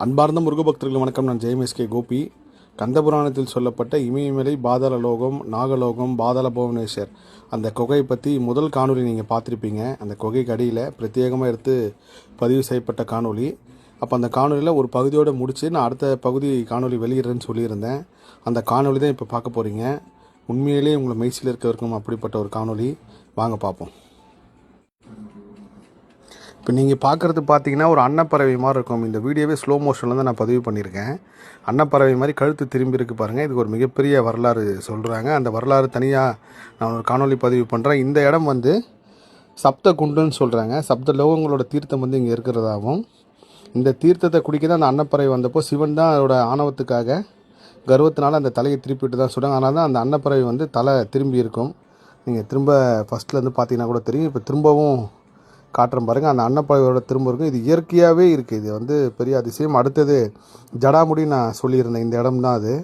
அன்பார்ந்த முருகபக்தர்கள் வணக்கம். நான் ஜெயமேஸ்கே கோபி. கந்தபுராணத்தில் சொல்லப்பட்ட இமயமலை பாதாள லோகம் நாகலோகம் பாதாள புவனேஸ்வர் அந்த குகையை பற்றி முதல் காணொலி நீங்கள் பார்த்துருப்பீங்க. அந்த குகைக்கு அடியில் பிரத்யேகமாக எடுத்து பதிவு செய்யப்பட்ட காணொளி. அப்போ அந்த காணொலியில் ஒரு பகுதியோடு முடித்து நான் அடுத்த பகுதி காணொலி வெளியிடுறேன்னு சொல்லியிருந்தேன். அந்த காணொலி தான் இப்போ பார்க்க போகிறீங்க உண்மையிலேயே உங்களை மெய்சில் இருக்க இருக்கும் அப்படிப்பட்ட ஒரு காணொளி. வாங்க பார்ப்போம். இப்போ நீங்கள் பார்க்குறது பார்த்தீங்கன்னா ஒரு அன்னப்பறவை மாதிரி இருக்கும். இந்த வீடியோவே ஸ்லோ மோஷனில் தான் நான் பதிவு பண்ணியிருக்கேன். அன்னப்பறவை மாதிரி கழுத்து திரும்பி இருக்கு பாருங்கள் இதுக்கு ஒரு மிகப்பெரிய வரலாறு சொல்கிறாங்க அந்த வரலாறு தனியாக நான் ஒரு காணொளி பதிவு பண்ணுறேன் இந்த இடம் வந்து சப்த குண்டுன்னு சொல்கிறாங்க சப்த லோகங்களோட தீர்த்தம் வந்து இங்கே இருக்கிறதாகவும் இந்த தீர்த்தத்தை குடிக்க தான் அந்த அன்னப்பறவை வந்தப்போ சிவன் தான் அதோட ஆணவத்துக்காக கர்வத்தினால அந்த தலையை திருப்பிட்டு தான் சொல்கிறாங்க அதனால தான் அந்த அன்னப்பறவை வந்து தலை திரும்பி இருக்கும். நீங்கள் திரும்ப ஃபஸ்ட்லேருந்து பார்த்தீங்கன்னா கூட தெரியும். இப்போ திரும்பவும் காட்டுறேன் பாருங்கள் அந்த அன்னப்பறவையோட திரும்ப இருக்கும் இது இயற்கையாகவே இருக்குது இது வந்து பெரிய அதிசயம். அடுத்தது ஜடாமுடி நான் சொல்லியிருந்தேன். இந்த இடம் தான் அது.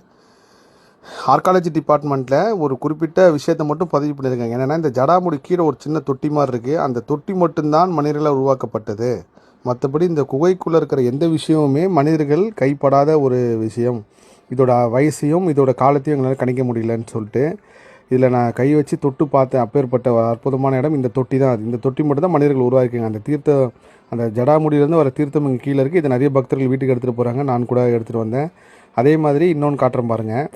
ஆர்காலஜி டிபார்ட்மெண்ட்டில் ஒரு குறிப்பிட்ட விஷயத்தை மட்டும் பதிவு பண்ணியிருக்காங்க என்னென்னா இந்த ஜடாமுடி கீழே ஒரு சின்ன தொட்டி மாதிரி இருக்குது அந்த தொட்டி மட்டும்தான் மனிதர்களால் உருவாக்கப்பட்டது. மற்றபடி இந்த குகைக்குள்ளே இருக்கிற எந்த விஷயமுமே மனிதர்கள் கைப்படாத ஒரு விஷயம். இதோட வயசையும் இதோட காலத்தையும் எங்களால் கணிக்க முடியலன்னு சொல்லிட்டு இதில் நான் கை வச்சு தொட்டு பார்த்தேன். அப்பேற்பட்ட அற்புதமான இடம் இந்த தொட்டி தான். அது இந்த தொட்டி மட்டும் தான் மனிதர்கள் உருவாக்கிங்க அந்த தீர்த்தம் அந்த ஜடாமுடியிலேருந்து வர தீர்த்தம் இங்கே கீழே இருக்குது இதை நிறைய பக்தர்கள் வீட்டுக்கு எடுத்துகிட்டு போகிறாங்க நான் கூட எடுத்துகிட்டு வந்தேன். அதே மாதிரி இன்னொன்று காட்டுறேன் பாருங்கள்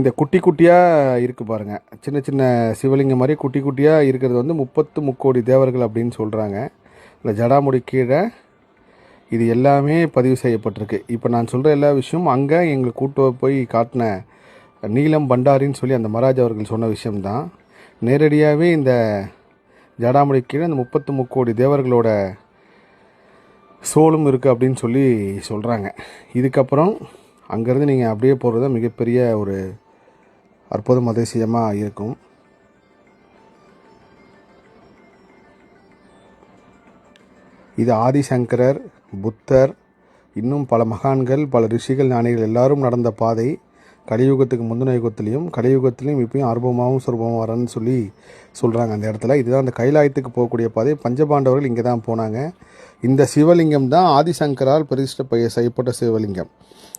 இந்த குட்டி குட்டியாக இருக்குது பாருங்கள் சின்ன சின்ன சிவலிங்கம் மாதிரி குட்டி குட்டியாக இருக்கிறது வந்து முப்பத்து முக்கோடி தேவர்கள் அப்படின்னு சொல்கிறாங்க இந்த ஜடாமுடி கீழே இது எல்லாமே பதிவு செய்யப்பட்டிருக்கு. இப்போ நான் சொல்கிற எல்லா விஷயமும் அங்கே எங்களை கூட்டு போய் காட்டின நீலம் பண்டாரின்னு சொல்லி அந்த மகாராஜ் அவர்கள் சொன்ன விஷயம்தான். நேரடியாகவே இந்த ஜடாமுடி கீழே அந்த முப்பத்து முக்கோடி தேவர்களோட சோலும் இருக்குது அப்படின்னு சொல்லி சொல்கிறாங்க இதுக்கப்புறம் அங்கேருந்து நீங்கள் அப்படியே போகிறது தான் மிகப்பெரிய ஒரு அற்புதம் அதிசயமாக இருக்கும். இது ஆதிசங்கரர் புத்தர் இன்னும் பல மகான்கள் பல ரிஷிகள் ஞானிகள் எல்லாரும் நடந்த பாதை. கலியுகத்துக்கு முந்தின யுகத்துலேயும் கலியுகத்துலேயும் இப்பயும் அனுபவமாகவும் சுரூபமாக வரன்னு சொல்லி சொல்கிறாங்க அந்த இடத்துல. இதுதான் அந்த கைலாயத்துக்கு போகக்கூடிய பாதை. பஞ்சபாண்டவர்கள் இங்கே தான் போனாங்க. இந்த சிவலிங்கம் தான் ஆதிசங்கரால் பிரதிஷ்டை செய்யப்பட்ட சிவலிங்கம்.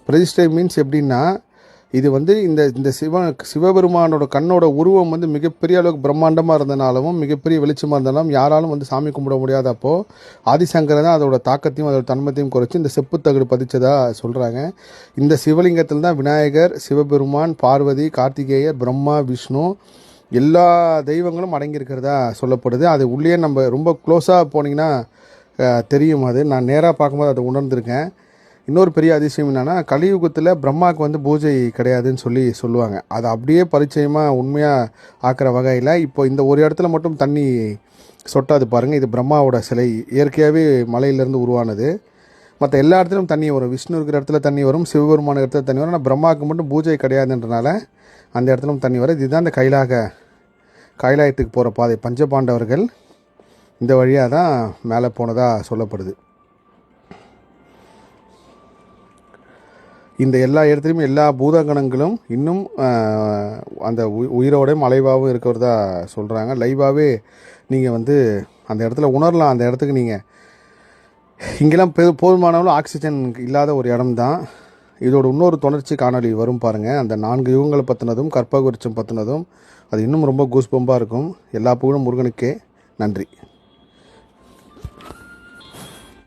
பிரதிஷ்டை மீன்ஸ் எப்படின்னா இது வந்து இந்த இந்த சிவ சிவபெருமானோட கண்ணோட உருவம் வந்து மிகப்பெரிய அளவுக்கு பிரம்மாண்டமாக இருந்தனாலும் மிகப்பெரிய வெளிச்சமாக இருந்தாலும் யாராலும் வந்து சாமி கும்பிட முடியாதப்போ ஆதிசங்கரை தான் அதோட தாக்கத்தையும் அதோட தன்மத்தையும் குறைச்சி இந்த செப்புத்தகடு பதிச்சதாக சொல்கிறாங்க இந்த சிவலிங்கத்தில் தான் விநாயகர் சிவபெருமான் பார்வதி கார்த்திகேயர் பிரம்மா விஷ்ணு எல்லா தெய்வங்களும் அடங்கியிருக்கிறதா சொல்லப்படுது. அது உள்ளே நம்ம ரொம்ப க்ளோஸாக போனீங்கன்னா தெரியும் அது. நான் நேராக பார்க்கும்போது அதை உணர்ந்திருக்கேன். இன்னொரு பெரிய அதிசயம் என்னென்னா கலியுகத்தில் பிரம்மாவுக்கு வந்து பூஜை கிடையாதுன்னு சொல்லி சொல்லுவாங்க. அதை அப்படியே பரிச்சயமாக உண்மையாக ஆக்கிற வகையில் இப்போ இந்த ஒரு இடத்துல மட்டும் தண்ணி சொட்டாது பாருங்கள் இது பிரம்மாவோட சிலை. இயற்கையாகவே மலையிலேருந்து உருவானது. மற்ற எல்லா இடத்துலையும் தண்ணி வரும். விஷ்ணு இருக்கிற இடத்துல தண்ணி வரும். சிவபெருமான இடத்துல தண்ணி வரும். ஆனால் பிரம்மாவுக்கு மட்டும் பூஜை கிடையாதுன்றனால அந்த இடத்துலும் தண்ணி வரும். இதுதான் இந்த கைலாக கைலாயத்துக்கு போகிற பாதை. பஞ்சபாண்டவர்கள் இந்த வழியாக தான் மேலே போனதாக சொல்லப்படுது. இந்த எல்லா இடத்துலையும் எல்லா பூதகணங்களும் இன்னும் அந்த உயிரோடையும் அலைவாகவும் இருக்கிறதா சொல்கிறாங்க லைவாகவே நீங்கள் வந்து அந்த இடத்துல உணரலாம். அந்த இடத்துக்கு நீங்கள் இங்கெல்லாம் பெ போதுமான ஆக்சிஜன் இல்லாத ஒரு இடம் தான் இதோட இன்னொரு தொடர்ச்சி காணொளி வரும் பாருங்கள் அந்த நான்கு யுகங்களை பற்றினதும் கற்பகுரிச்சம் பற்றினதும் அது இன்னும் ரொம்ப கூஸ்பம்பாக இருக்கும். எல்லா புகழும் முருகனுக்கே. நன்றி.